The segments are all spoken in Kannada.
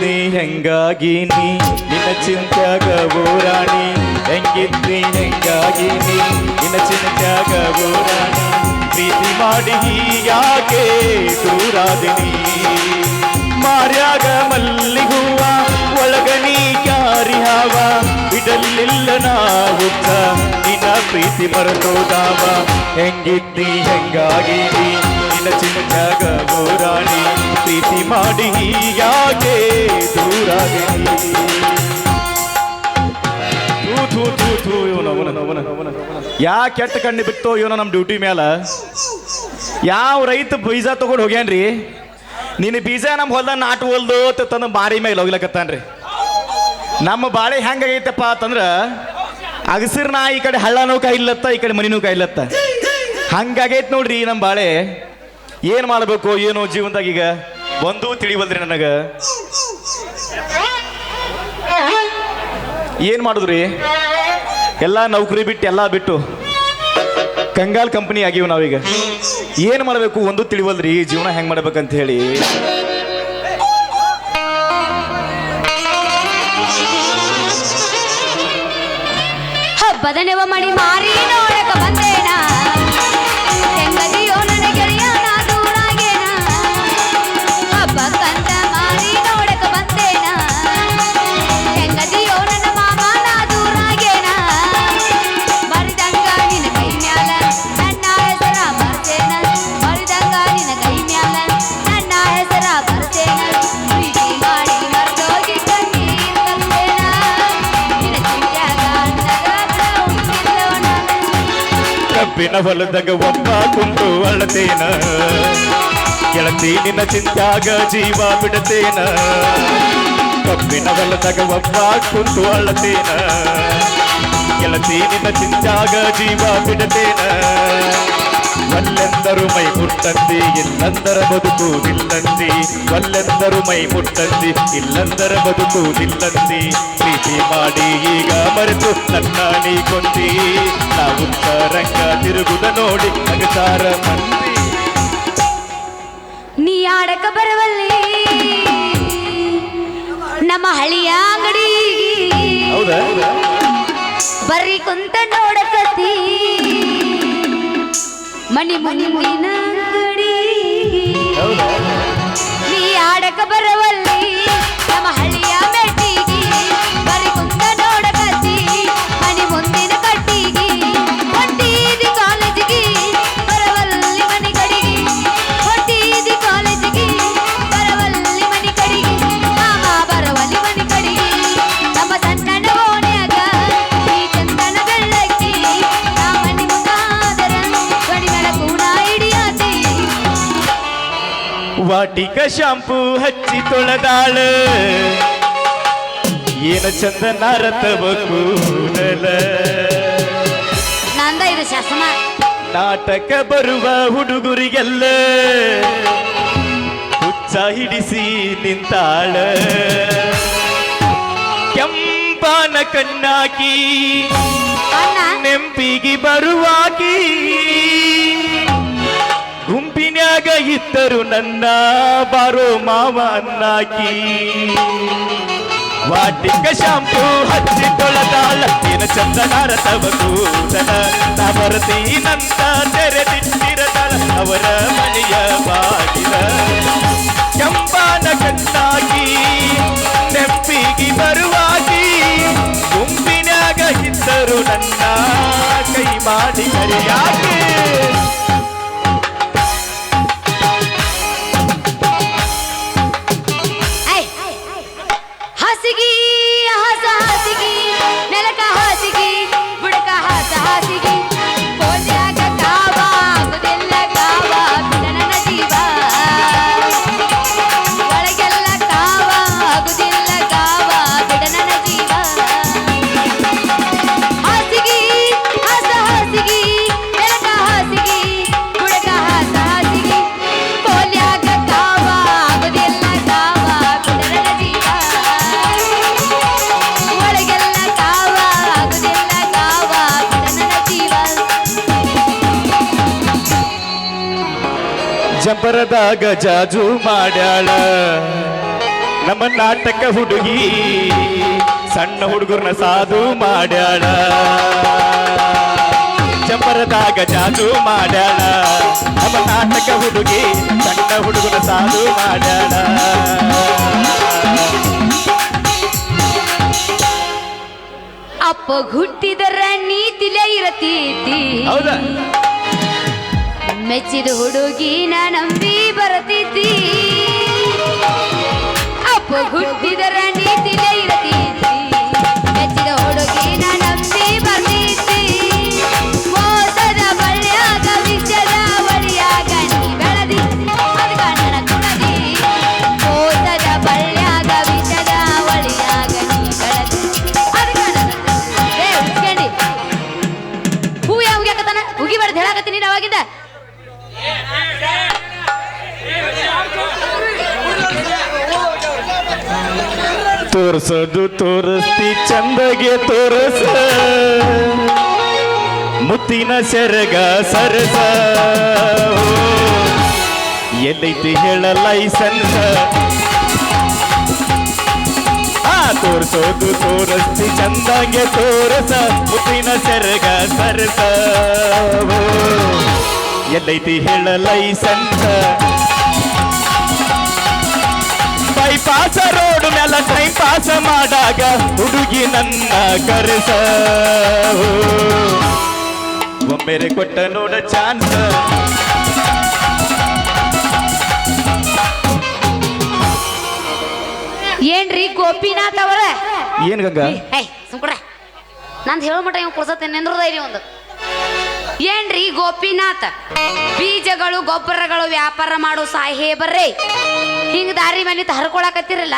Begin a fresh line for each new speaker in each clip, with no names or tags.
ಹೆಂಗಿದ್ನಿ ಹೆಂಗಾಗಿನಿ ನಿನ್ನ ಚಿಂತ್ಯಾಗ ಹೆಂಗಿದ್ದಿ ಹೆಂಗಾಗಿ ನೀ? ನಿನ್ನ ಚಿಂತ್ಯಾಗ ಓರಾಣಿ ಪ್ರೀತಿ ಮಾಡಿ ಯಾಕೆ ದೂರಾದಿನಿ? ಮಾರ್ಯಾಗ ಮಲ್ಲಿಗುವ, ಒಳಗ ನೀ ಯಾರಿ ಹಾವ. ಬಿಡಲಿಲ್ಲ ನಾವು ನಿನ್ನ ಪ್ರೀತಿ ಮರೆತೋದಾವ. ಹೆಂಗಿದ್ದಿ ಹೆಂಗಾಗಿನಿ ನಿನ್ನ ಚಿಂತ್ಯಾಗ ಊರಾಣಿ ಪ್ರೀತಿ ಮಾಡಿ ಯಾಕೆ ಅವನ ಯಾ ಕೆಟ್ಟ ಕಣ್ಣು ಬಿತ್ತು ಇವನ ನಮ್ಮ ಡ್ಯೂಟಿ ಮ್ಯಾಲ? ಯಾವ ರೈತ ಬೀಜ ತಗೊಂಡು ಹೋಗ್ಯಾನ್ರಿ? ನಿನ್ನ ಬೀಜ ನಮ್ಮ ಹೊಲ್ದಾಗ ನಾಟು ಹೊಲ್ದು ತಂದು ಬಾರಿ ಮೇಲೆ ಹೋಗ್ಲಕತ್ತಾನ್ರಿ. ನಮ್ಮ ಬಾಳೆ ಹೆಂಗಾಗೈತಪ್ಪ ಅಂತಂದ್ರ ನಾ ಈ ಕಡೆ ಹಳ್ಳನೂ ಕಾಯಿಲ್ಲತ್ತ ಈ ಕಡೆ ಮನಿನೂ ಕಾಯಿಲ್ಲತ್ತ ಹಂಗಾಗೈತ್ ನೋಡ್ರಿ ನಮ್ಮ ಬಾಳೆ. ಏನು ಮಾಡಬೇಕು, ಏನು ಜೀವನದಾಗ ಈಗ? ಒಂದು ತಿಳಿವಲ್ರಿ ನನಗ. ಏನ್ ಮಾಡುದ್ರಿ? ಎಲ್ಲ ನೌಕರಿ ಬಿಟ್ಟು, ಎಲ್ಲ ಬಿಟ್ಟು. ಕಂಗಾಲ್ ಕಂಪನಿ ಆಗಿವ್ ನಾವೀಗ. ಏನ್ ಮಾಡಬೇಕು ಒಂದು ತಿಳಿವಲ್ರಿ? ಜೀವನ ಹೆಂಗ್ ಮಾಡ್ಬೇಕಂತ ಹೇಳಿ.
ಹಬ್ಬದ ನೆವ ಮಾಡಿ ಮಾರಿ ನೋಡಕ
ಕಬ್ಬಿನ ಹೊಲದಾಗ ಒಬ್ಬ ಕುಂತು ಅಳತೇನ. ಗೆಳತಿ ನಿನ್ನ ಚಿಂತಾಗ ಜೀವ ಬಿಡತೇನ. ಕಬ್ಬಿನ ಹೊಲದಾಗ ಒಬ್ಬ ಕುಂತು ಅಳತೇನ. ಗೆಳತಿ ನಿನ್ನ ಚಿಂತಾಗ ಜೀವ ಬಿಡತೇನ. ಒಲ್ಲೆಂದರು ಮೈ ಮುಟ್ಟಂದಿ ಇಲ್ಲಂದರ ಬದುಕು ನಿಲ್ಲಂದಿ ಒಲ್ಲೆಂದರು ಮೈ ಮುಟ್ಟಂದಿ ಇಲ್ಲಂದರ ಬದುಕು ನಿಲ್ಲಂದಿ ಪ್ರೀತಿ ಮಾಡಿ ಈಗ ಮರೆತು ನನ್ನ ನೀ ಕೊಂದಿ ನಾವು ರಂಗ ತಿರುಗುದ ನೋಡಿ ನಗತಾರ ಮಂದಿ
ನೀ ಆಡಕ ಬರವಲ್ಲಿ ನಮ್ಮ ಹಳಿಯ ಅಂಗಡಿ
ಹೌದಾ
ಬರ್ರಿ ಕುಂತ ನೋಡಕತ್ತಿ ಮನಿ ಮುಂದಿನ ಮುನಿ
ಹೌದಾ?
ನೀ ಆಡಕ ಬರವಲ್ಲಿ.
ವಾಟಿಕ ಶಾಂಪೂ ಹಚ್ಚಿ ತೊಳೆದಾಳ. ಏನ ಚಂದ ನಾರತವ ಕೂಡಲ.
ನಂದ ಇದು ಶಾಸನ.
ನಾಟಕ ಬರುವ ಹುಡುಗರಿಗೆಲ್ಲ ಹುಚ್ಚ ಹಿಡಿಸಿ ನಿಂತಾಳ. ಕೆಂಪನ ಕಣ್ಣಾಕಿ ನೆಂಪಿಗೆ ಬರುವಾಗಿ ಇದ್ದರು ನನ್ನ ಬಾರೋ ಮಾವನ್ನಾಗಿ. ವಾಟಿಕ ಶಾಂಪು ಹಚ್ಚಿ ತೊಳೆದಾಳ. ಲಕ್ಕಿನ ಚಂದನಾರ ತವ ಕೂದಲ ನಂತ ಬರ್ತೀನಂತ ತೆರೆದಿಟ್ಟಿರದಳ ಅವರ ಮನೆಯ ಬಾಗಿಲ. ಕೆಂಪಾನ ಕಟ್ಟಾಗಿ ನೆಪ್ಪಿಗೆ ಬರುವಾಗಿ. ಗುಂಪಿನಾಗ ಇದ್ದರು ನನ್ನ ಕೈ ಮಾಡಿ ಕರಿಯಾಗಿ ಜಂಬರದಾಗ ಜಾಜು ಮಾಡ್ಯಾಳ. ನಮ್ಮ ನಾಟಕ ಹುಡುಗಿ ಸಣ್ಣ ಹುಡುಗರನ್ನ ಸಾಧು ಮಾಡ್ಯಾಳ. ಚಂಬರದಾಗ ಜಾದು ಮಾಡ್ಯಾಳ. ನಮ್ಮ ನಾಟಕ ಹುಡುಗಿ ಸಣ್ಣ ಹುಡುಗನ ಸಾಧು ಮಾಡ್ಯಾಳ.
ಅಪ್ಪ ಹುಟ್ಟಿದರ ನೀತಿಲೇ ಇರತೀತಿ.
ಹೌದಾ?
ಮೆಚ್ಚಿದ ಹುಡುಗಿನ ನಂಬಿ ಬರತಿದ್ದೀ. ಅಪ್ಪ ಹುಟ್ಟಿದರ
ತೋರ್ಸೋದು ತೋರಿಸ್ತಿ, ಚಂದಗೆ ತೋರಸ. ಮುತ್ತಿನ ಸೆರಗ ಸರಸ. ಎಲ್ಲೈತಿ ಹೇಳ ಲೈಸನ್ಸ. ಆ ತೋರ್ಸೋದು ತೋರಿಸ್ತಿ, ಚಂದಗೆ ತೋರಸ. ಮುತ್ತಿನ ಸೆರಗ ಸರಸ. ಎಲ್ಲೈತಿ ಹೇಳ ಲೈಸನ್ಸ. ಬೈಪಾಸ ರೋಡ್ ಮೇಲೆ ಟೈಮ್ ಪಾಸ ಮಾಡಾಗ ಹುಡುಗಿ ನನ್ನ ಕರೆಸ. ಒಮ್ಮೆರೆ ಕೊಟ್ಟ ನೋಡ ಚಾನ್ಸ್
ಏನ್ರಿ ಗೋಪಿನಾಥ್ ಅವರ?
ಏನ್ ಗಂಗಾ?
ಹೇ ಸುಮ್ಕುಡ ನಂದು ಹೇಳೋ ಮಟ ಇವ್ ಕೊಡ್ಸತ್ತೆ ನಿಂದ್ರದೈರಿ ಒಂದು. ಏನ್ರಿ ಗೋಪಿನಾಥ? ಬೀಜಗಳು, ಗೊಬ್ಬರಗಳು ವ್ಯಾಪಾರ ಮಾಡೋ ಸಾಹೇಬರ್ರೇ ಹಿಂಗ ದಾರಿ ಮನೆ ಹರ್ಕೊಳಕತ್ತಿರಲ್ಲ?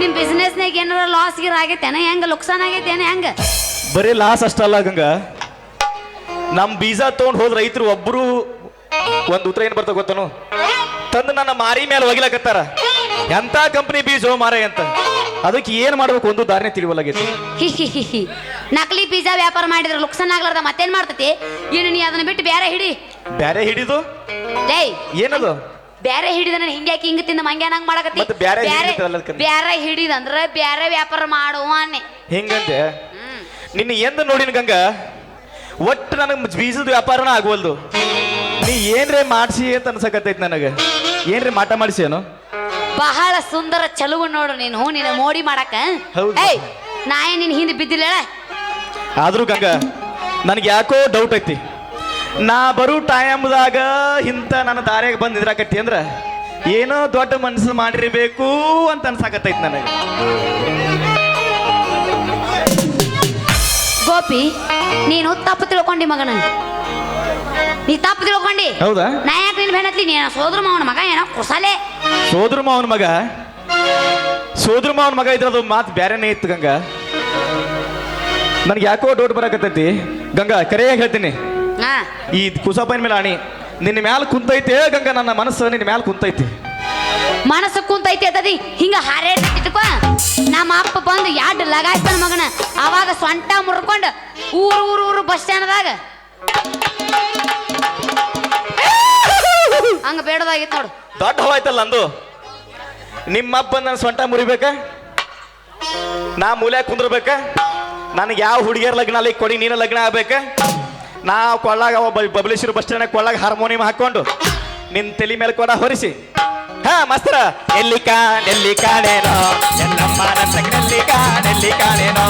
ನಿಮ್ ಬಿಸ್ನೆಸ್ನಾಗ ಏನಾರ ಲಾಸ್ ಗಿರ್ ಆಗೈತೇನ? ಹೆಂಗ ಲುಕ್ಸಾನ್ ಆಗೈತೇನ ಹೆಂಗ?
ಬರೀ ಲಾಸ್ ಅಷ್ಟಲ್ಲ ಗಂಗ. ನಮ್ ಬೀಜ ತಗೊಂಡ್ ಹೋದ್ ರೈತರು ಒಬ್ರು ಒಂದ್ ಉತ್ತರ ಏನ್ ಬರ್ತಾ ಗೊತ್ತನು? ತಂದು ನನ್ನ ಮಾರಿ ಮೇಲೆ ಹೋಗಿಲಕತ್ತಾರ ಎಂತ ಕಂಪನಿ ಬೀಜ ಮಾರ ಅಂತ. ಅದಕ್ಕೆ ಏನ್ ಮಾಡ್ಬೇಕು ಒಂದು ದಾರಿನೇ ತಿಳಿವಲ್ಲಾಗೈತಿ
ಹಿ ಹಿ ಹಿ ಹಿ. ನಕಲಿ ಪಿಜ್ಜಾ ವ್ಯಾಪಾರ ಮಾಡಿದ್ರೆ ಲುಕ್ಸಾನ್ ಆಗ್ಲಾರ್ದ ಮತ್ತೇನ್ ಮಾಡ್ತತಿ? ಏನು ನೀ ಅದನ್ನ ಬಿಟ್ಟು ಬೇರೆ ಹಿಡಿ.
ಬ್ಯಾರೆ ಹಿಡಿದು? ಏನದು?
ಬ್ಯಾರೆ ನಾನು ಹಿಂಗ್ಯಾಕೆ ಹಿಂಗ ತಿಂದ ಮಂಗ್ಯಾನಂಗ್ ಮಾಡಕತ್ತಿ.
ಮತ್ತೆ ಬ್ಯಾರೆ ಹಿಡಿದ ಅಂದ್ರೆ
ಬ್ಯಾರೆ ಹಿಡಿದಂದ್ರ ಬ್ಯಾರೆ ವ್ಯಾಪಾರ ಮಾಡುವ ಅನ್ನೆ.
ಹಿಂಗಂತೆ? ನಿನ್ನ ಎಂದ ನೋಡಿನ ಗಂಗ? ಒಟ್ಟು ನನಗೆ ಬೀಜದ ವ್ಯಾಪಾರನ ಆಗವಲ್ದು. ನೀ ಏನ್ರೇ ಮಾಡ್ಸಿ ಅಂತ ಅನ್ಸಕತ್ತೈತಿ ನನಗೆ. ಏನ್ರೇ ಮಾಟ ಮಾಡಿಸಿ ಏನು?
ಬಹಳ ಸುಂದರ ಚಲುವ ನೋಡು ನೀನು ನಿನ್ನ ಮೋಡಿ ಮಾಡಕ
ಹೌದು.
ಏಯ್ ನಿನ್ ಹಿಂದೆ ಬಿದ್ದಿಲ್ಲ
ಆದ್ರೂ ಗಂಗ ನನಗೆ ಯಾಕೋ ಡೌಟ್ ಐತಿ. ನಾ ಬರೋ ಟೈಮ್ದಾಗ ಇಂಥ ನನ್ನ ದಾರ್ಯಾಗ ಬಂದು ನಿದ್ರಾಕತ್ತಿ ಅಂದ್ರ ಏನೋ ದೊಡ್ಡ ಮನಸ್ಸು ಮಾಡಿರ್ಬೇಕು ಅಂತ ಅನ್ಸಾಕತ್ತೈತಿ ನನಗೆ.
ಗೋಪಿ ನೀನು ತಪ್ಪು ತಿಳ್ಕೊಂಡಿ ಮಗನ. ನೀ ತಪ್ಪು ತಿಳ್ಕೊಂಡಿ.
ಹೌದಾ?
ನಾ ಯಾಕೆ ನಿನ್ ಬೆನ್ನತ್ಲಿ ನೀನು ಸೋದ್ರ ಮಾವನ ಮಗ ಏನೋ ಕುಸಲೆ
ಸೋದ್ರ ಮಾವನ ಮಗ ಸೋದ್ರ ಮಾವನ ಮಗ ಇದ್ರೆ ಅದು ಮಾತು ಬೇರೆನೇ ಇತ್ತು ಗಂಗ. ನನಗೆ ಯಾಕೋ ಡೌಟ್ ಬರಕತ್ತೈತಿ. ಗಂಗಾ ಕರೆಯಾಗಿ ಹೇಳ್ತೀನಿ. ಈ ಕುಸಪ್ಪನ ಮೇಲೆ ಆಣಿ ನಿನ್ನ ಮ್ಯಾಲ ಕುಂತೈತೆ ಗಂಗಾ ನನ್ನ ಮನಸ್ಸು ನಿನ್ನ ಮ್ಯಾಲ ಕುಂತೈತಿ.
ಮನಸ್ಸು ಕುಂತೈತಿ ಅದದಿ ಹಿಂಗ ಹಾರೇಟಿಟ್ಕೋ ನಮ್ಮ ಅಪ್ಪ ಬಂದು ಯಾಡ್ ಲಗಾಯ್ತಾನ ಮಗನ ಅವಾಗ ಸೊಂಟ ಮುರ್ಕೊಂಡು ಊರು ಊರು ಊರು ಬಸ್ ಸ್ಟ್ಯಾಂಡ್ದಾಗ. ಹಂಗ ಬೇಡದಾಗಿತ್ತು ನೋಡು.
ದೊಡ್ಡ ಹೋಯ್ತಲ್ಲ ಅಂದು ನಿಮ್ಮಪ್ಪ ನನ್ನ ಸೊಂಟ ಮುರಿಬೇಕ? ನಾ ಮೂಲ್ಯ ಕುಂದ್ರಬೇಕ? ನನಗೆ ಯಾವ ಹುಡುಗಿಯರ ಲಗ್ನ ಅಲ್ಲಿ ಕೊಡಿ, ನೀನ ಲಗ್ನ ಆಗ್ಬೇಕ? ನಾ ಕೊಳ್ಳಾಗ ಬಬಲೇಶ್ವರ ಬಸ್ ಸ್ಟ್ಯಾಂಡ್ ಕೊಳ್ಳಾಗ ಹಾರ್ಮೋನಿಯಂ ಹಾಕೊಂಡು ನಿನ್ನ ತಲೆ ಮೇಲೆ ಕೊಡ ಹೊರಿಸಿ. ಹಾ, ಮಸ್ತರ. ಎಲ್ಲಿ ಕಾಣ್, ಎಲ್ಲಿ ಕಾಣೇನೋ? ಎಲ್ಲಮ್ಮ ಕಾಣ್, ಎಲ್ಲಿ ಕಾಣೇನೋ?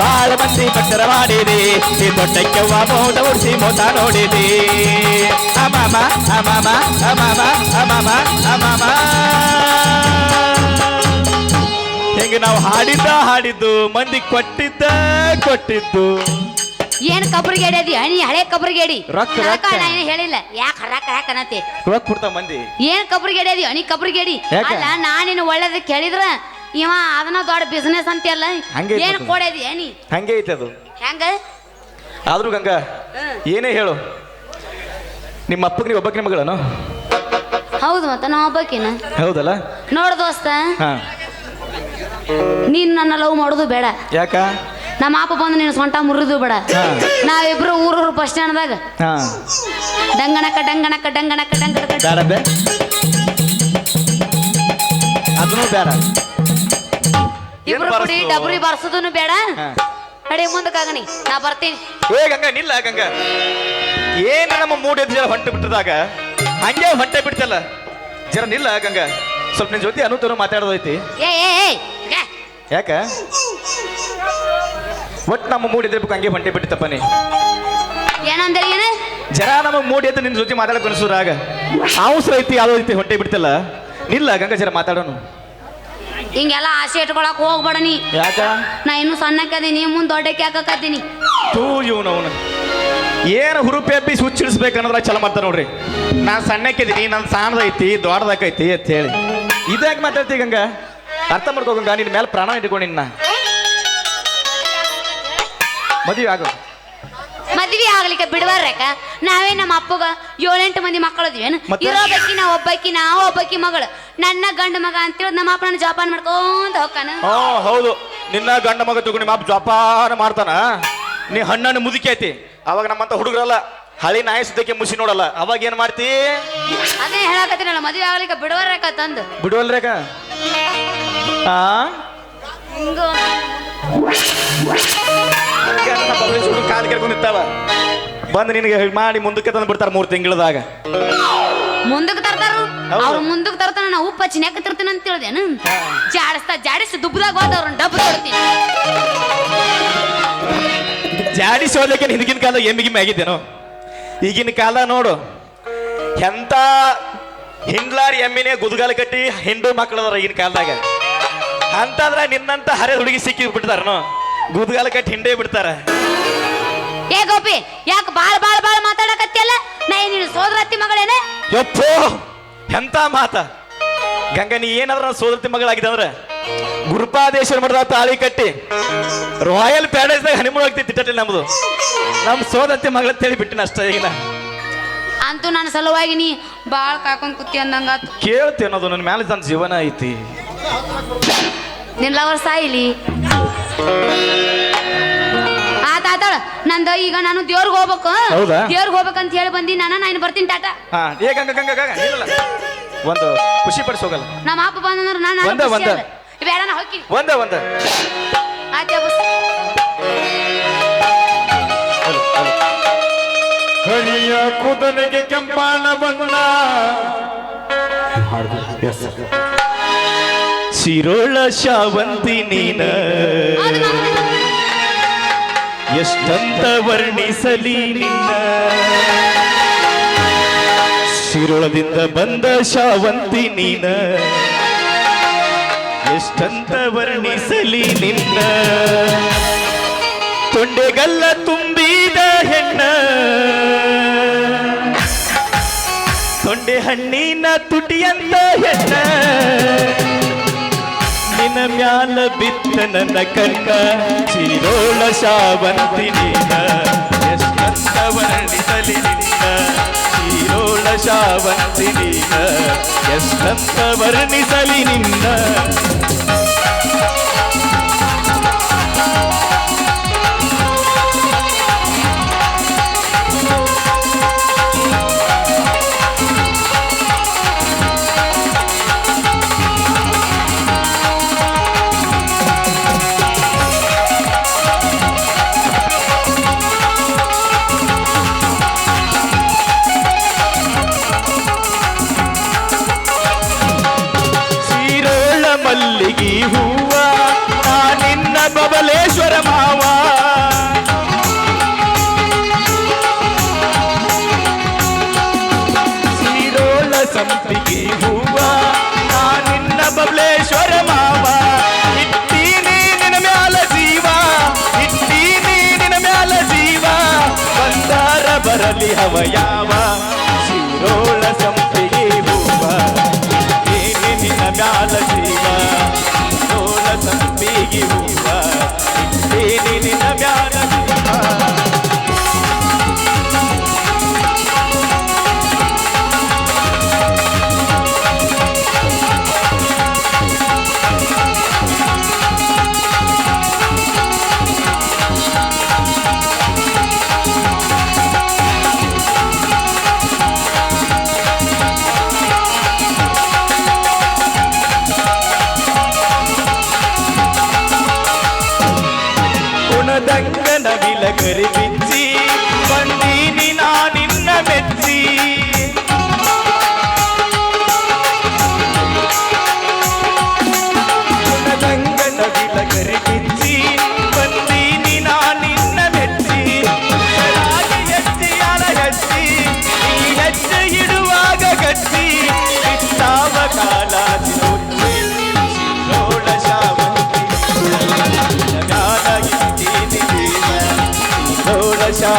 ಬಾಳ ಮಂದಿ ಭಕ್ತರ ಮಾಡಿದೆ. ಈ ದೊಡ್ಡಕ್ಕೆವ್ವ ಮೋಟ ಉಡಿಸಿ ಮೋಟ ನೋಡಿದೆ. ಅಮಾಮ ಅಮಾಮ ಅಮಾಮ ಅಮಾಮ ಅಮಾಮ. ಹೆಂಗ ನಾವು ಹಾಡಿದ್ದ ಹಾಡಿದ್ದು ಮಂದಿ ಕೊಟ್ಟಿದ್ದ ಕೊಟ್ಟಿದ್ದು.
ಏನ್ ಕಬ್ರಿಗೆ ಎಡಿ ನೀ ಹಳೆ ಕಬ್ರಿಗೇಡಿ
ರೊಕ್ಕ, ರೊಕ್ಕ.
ಹೇಳಿಲ್ಲ. ಯಾಕೆ ಹರಾಕ ಹರಾಕ ಅನ್ನತಿ
ರೊಕ್ಕ ಮಂದಿ.
ಏನ್ ಕಬ್ರಿಗೇಡಿ ಅದಿ ಅಣಿ ಕಬ್ರಿಗೇಡಿ
ಗೇಡಿ
ಅಲ್ಲ ನಾನಿನ ಒಳ್ಳೇದಕ್ಕೆ ಕೇಳಿದ್ರ ಇವ ಅದನ್ನ ದೊಡ್ಡ ಬಿಸ್ನೆಸ್ ಅಂತೆಲ್ಲ
ಹಂಗೆ
ಏನ್
ಇರ್ತದೆ.
ಏನಿ ನೀ?
ಹಂಗೆ ಐತೆ ಅದು.
ಹೆಂಗ?
ಆದ್ರೂ ಗಂಗಾ ಏನೇ ಹೇಳು. ನಿಮ್ಮ ಅಪ್ಪಗೆ ನೀವು ಒಬ್ಬಕ್ಕೆ ಮಗಳನು?
ಹೌದು ಮತ್ತ ನಾ ಒಬ್ಬಕಿನ.
ಹೌದಲ್ಲ?
ನೋಡ್ ದೋಸ್ತ
ಹಾ.
ನೀನ್ ನನ್ನ ಲವ್ ಮಾಡೋದು ಬೇಡ.
ಯಾಕ?
ನಮ್ಮ ಅಪ್ಪ ಬಂದು ನೀನು ಸೊಂಟ ಮುರಿದು ಬೇಡ.
ಹಾ.
ನಾವಿಬ್ರು ಊರೂರು ಬಸ್ ಸ್ಟ್ಯಾಂಡ್ದಾಗ
ಹಾ.
ಡಂಗಣಕ ಡಂಗಣಕ ಡಂಗಣಕ ಡಂಗಣಕ
ಬೇಡಬ್ಬೆ ಅದನ್ನು ಬೇಡ.
ಇಬ್ರು ಕೂಡಿ? ಡಬ್ರಿ ಬರ್ಸೋದನ್ನು ಬೇಡ.
ಅಡೆ
ನಡಿ ಮುಂದಕ್ಕಾಗನಿ ನಾ ಬರ್ತೀನಿ.
ಏ ಗಂಗ ನಿಲ್ಲ ಗಂಗ. ಏನ್ ನಮ್ಮ ಮೂಡ್ ಎದ್ದು ಜರ ಹೊಂಟ ಬಿಟ್ಟದಾಗ? ಹಂಗೆ ಹೊಂಟೆ ಬಿಡ್ತಲ್ಲ. ಜರ ನಿಲ್ಲ ಗಂಗ. ಸ್ವಲ್ಪ ನಿನ್ ಜೊತೆ ಅನುತನು ಮಾತಾಡೋದೈತಿ.
ಏ ಏ ಏ ಏ,
ಯಾಕ? ಒಟ್ಟು ನಮ್ಮ ಮೂಡ್ ಎದ್ದಿರ್ಬೇಕು ಹಂಗೆ ಹೊಂಟೆ ಬಿಟ್ಟಿತ್ತಪ್ಪ ನೀ.
ಏನಂದ್ರೆ ಏನ?
ಜರ ನಮ್ಮ ಮೂಡ್ ಎದ್ದು ನಿನ್ ಜೊತೆ ಮಾತಾಡಕ್ ಅನ್ಸುರಾಗ ಅವಸರ ಐತಿ ಯಾವ್ದೋ ಐತಿ ಹೊಂಟೆ ಬಿಡ್ತಲ್ಲ. ನಿಲ್ಲ ಗಂಗ ಜರ ಮಾತಾಡೋನು.
ಹಿಂಗೆಲ್ಲ ಆಸೆ ಇಟ್ಕೊಳಕ್ ಹೋಗ್ಬೇಡ ನೀ.
ಯಾಕ?
ನಾ ಇನ್ನು ಸಣ್ಣಕ್ಕದೀನಿ ಮುಂದೆ ದೊಡ್ಡಕ್ಕೆ ಹಾಕಕತ್ತೀನಿ.
ತೂ ಇವನವನು ಏನು ಹುರುಪಿ ಹಬ್ಬಿ ಹುಚ್ಚಿಡಿಸ್ಬೇಕನ್ನೋದ್ರ ಚಲ ಮಾಡ್ತಾರೆ ನೋಡ್ರಿ. ನಾ ಸಣ್ಣಕ್ಕಿದ್ದೀನಿ ನನ್ನ ಸಾಣದೈತಿ ದೊಡ್ಡದಕ್ಕೈತಿ ಅಂತ ಹೇಳಿ. ಇದಾಗಿ ಮಾತಾಡ್ತಿ ಗಂಗ? ಅರ್ಥ ಮಾಡ್ಕೋ ಗಂಗ ನಿನ್ನ ಮೇಲೆ ಪ್ರಾಣ ಇಟ್ಕೊಂಡಿನ ಮದುವೆ ಆಗು.
ಮದ್ವಿ ಆಗ್ಲಿಕ್ಕೆ ಬಿಡ್ಬಾರ್ರಕ್ಕ ನಾವೇ ನಮ್ಮ ಅಪ್ಪಗ ಏಳೆಂಟು ಮಂದಿ ಮಕ್ಕಳು
ಮತ್ತೆ?
ಇರೋಬಕ್ಕಿ ನಾ ಒಬ್ಬಕ್ಕಿ ನಾ ಒಬ್ಬಕ್ಕಿ ಮಗಳು. ನನ್ನ ಗಂಡ ಮಗ ಅಂತೇಳಿ ನಮ್ಮ ಅಪ್ಪನ ಜಾಪಾನ ಮಾಡ್ಕೊಂತ ಹೋಗ್ತಾನ.
ಹಾ ಹೌದು. ನಿನ್ನ ಗಂಡ ಮಗ ತಗೊಂಡು ನಿಮ್ಮ ಅಪ್ಪ ಜೋಪಾನ ಮಾಡ್ತಾನ. ನೀ ಹಣ್ಣನ್ನು ಮುದುಕಿ ಐತಿ ಅವಾಗ ನಮ್ಮಂತ ಹುಡುಗರಲ್ಲ ಹಳಿ ನಾಯಿ ಸುದ್ದಕ್ಕೆ ಮುಸಿ ನೋಡಲ್ಲ. ಅವಾಗ ಏನ್ ಮಾಡ್ತಿ?
ಅದೇ ಹೇಳಕತ್ತೀನಲ್ಲ ಮದ್ವೆ ಆಗ್ಲಿಕ್ಕೆ ಬಿಡ್ಬಾರ್ರಕ್ಕ ತಂದು.
ಬಿಡುವಲ್ರೇಕ? ಆ?
ಹಿಂಗು.
ಕಾಲು ಬಂದು ನಿನಗೆ ಮಾಡಿ ಮುಂದಕ್ಕೆ ತಂದು ಬಿಡ್ತಾರ ಮೂರು ತಿಂಗಳದಾಗ.
ಮುಂದಕ್ಕೆ ತರ್ತಾರು. ಅವ್ರು ಮುಂದಕ್ಕೆ ತರ್ತಾನ ನಾ ಉಪ್ಪ ಚಿನ್ಯಾಕ ತರ್ತೀನಿ ಅಂತ ಹೇಳ್ದೇನು ಜಾಡಿಸ್ತಾ ಜಾಡಿಸಿ ದುಬ್ಬದಾಗ ಹೋದ ಅವ್ರನ್ನ ಡಬ್ಬ ತೊಡ್ತೀನಿ
ಜಾಡಿಸಿ ಹೋದಕ್ಕೆ ಹಿಂದಿನ ಕಾಲ ಎಮ್ಮಿಗಿಮ್ಮೆ ಆಗಿದ್ದೇನೋ? ಈಗಿನ ಕಾಲ ನೋಡು ಎಂತ ಹಿಂಡ್ಲಾರಿ ಎಮ್ಮಿನೇ ಗುದ್ಗಾಲ ಕಟ್ಟಿ ಹಿಂಡು ಮಕ್ಕಳದಾರ ಈಗಿನ ಕಾಲದಾಗ. ಅಂತಂದ್ರೆ ನಿನ್ನಂತ ಹರೆ ಹುಡುಗಿ ಸಿಕ್ಕಿ ಬಿಡ್ತಾರನೋ ಗುದ್ಗಾಲ ಕಟ್ಟಿ ಹಿಂಡೇ ಬಿಡ್ತಾರ.
ಏ ಗೋಪಿ ಯಾಕೆ ಬಾಳ್ ಬಾಳ್ ಬಾಳ್ ಮಾತಾಡಕತ್ತಿಯಲ್ಲ? ನಾ ಏನ್ ನಿನ್ನ ಸೋದರತ್ತಿ ಮಗಳೇನೆ?
ಯಪ್ಪೋ ಎಂತ ಮಾತ? ಗಂಗ ನೀ ಏನಾದ್ರ ನನ್ನ ಸೋದರತಿ ಮಗಳಾಗಿದೆ ಅಂದ್ರೆ ಗುರುಪಾದೇಶ್ವರ ಮಠದ ತಾಳಿ ಕಟ್ಟಿ ರಾಯಲ್ ಪ್ಯಾಲೇಸ್ದಾಗ ಹನಿಮೂನ್ ಹೋಗ್ತಿ ತಿಟ್ಟಲ್ಲಿ ನಮ್ದು. ನಮ್ ಸೋದರತಿ ಮಗಳ ತೇಳಿ ಬಿಟ್ಟಿನ ಅಷ್ಟ ಈಗ ನಾ.
ಅಂತೂ ನನ್ನ ಸಲುವಾಗಿ ನೀ ಬಾಳ್ ಕಾಕೊಂಡ್ ಕುತ್ತಿ ಅಂದಂಗ
ಕೇಳ್ತಿ ಅನ್ನೋದು ನನ್ನ ಮ್ಯಾಲೆ ನನ್ನ ಜೀವನ ಐತಿ.
ನಿನ್ನ ಲವರ್ ಸಾಯಿಲಿ? ಆತ ಆತಾಳ ನಂದ ಈಗ ನಾನು ದೇವ್ರಿಗೆ ಹೋಗ್ಬೇಕು.
ಹೌದಾ?
ದೇವ್ರಿಗೆ ಹೋಗ್ಬೇಕಂತ ಹೇಳಿ ಬಂದಿ. ನಾನು ನಾನು ಬರ್ತೀನಿ ಟಾಟಾ.
ಹಾ ಏ ಗಂಗ ಗಂಗ ಗಂಗ ನಿಲ್ಲಲ್ಲ. ಒಂದು ಖುಷಿ ಪಡಿಸೋಗಲ್ಲ
ನಮ್ಮ ಅಪ್ಪ ಬಂದಂದ್ರೆ ನಾನು
ಒಂದ, ಒಂದ.
ಬೇಡ ನಾ ಹೋಗಿ
ಒಂದ ಒಂದ.
ಆಯ್ತು ಬಸ್.
ಹಳಿಯ ಕುದನಿಗೆ ಕೆಂಪಾಣ ಬಣ್ಣ. ಸಿರೋಳ ಶಾವಂತಿ ನೀನ. ಎಷ್ಟಂತ ವರ್ಣಿಸಲಿ ನಿನ್ನ. ಶಿರೋಳದಿಂದ ಬಂದ ಶಾವಂತಿ ನೀನ. ಎಷ್ಟಂತ ವರ್ಣಿಸಲಿ ನಿನ್ನ. ತೊಂಡೆಗಲ್ಲ ತುಂಬಿದ ಹೆಣ್ಣ. ತೊಂಡೆ ಹಣ್ಣಿನ ತುಟಿಯಂತ ಹೆಣ್ಣ. ಮ್ಯಾಲ ಬಿತ್ತ ನನ್ನ ಕಣ್ಣ ಚಿರೋಳ ಶಾವಂತಿ ನೀನ ಎಷ್ಟಂತ ವರ್ಣಿಸಲಿ ನಿನ್ನ ಚಿರೋಳ ಶಾವಂತಿ ನೀನ ಎಷ್ಟಂತ ವರ್ಣಿಸಲಿ ನಿನ್ನ ಶಿರೋಳ ಯಾವ ಸೀರೋಳ ಸಂಪಿಗೆ ಹೂವ ಏನೇ ನಿನ್ನ ಮ್ಯಾಲ ಜೀವ ಶಿರೋಳ ಸಂಪಿಗೆ ಹೂವ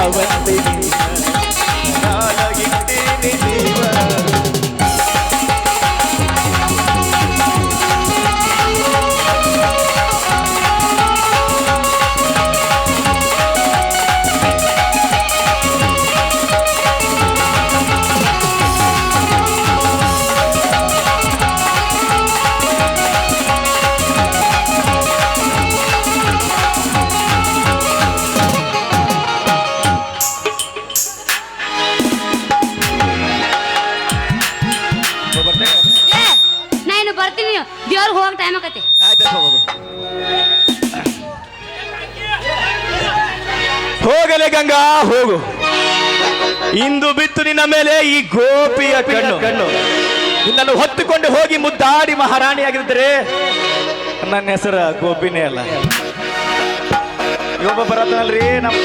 ನೋಡ ಶಾವಂತಿ ಹೋಗಲೆ ಗಂಗಾ, ಹೋಗು. ಇಂದು ಬಿತ್ತು ನಿನ್ನ ಮೇಲೆ ಈ ಗೋಪಿಯ ಕಣ್ಣು. ಕಣ್ಣು ನಿನ್ನನ್ನು ಹೊತ್ತುಕೊಂಡು ಹೋಗಿ ಮುದ್ದಾಡಿ ಮಹಾರಾಣಿ ಮಹಾರಾಣಿಯಾಗಿದ್ದರೆ ನನ್ನ ಹೆಸರ ಗೋಪಿನೇ ಅಲ್ಲ. ಯೋಬ ಬರತ್ತಲ್ರಿ ನಮ್ಮ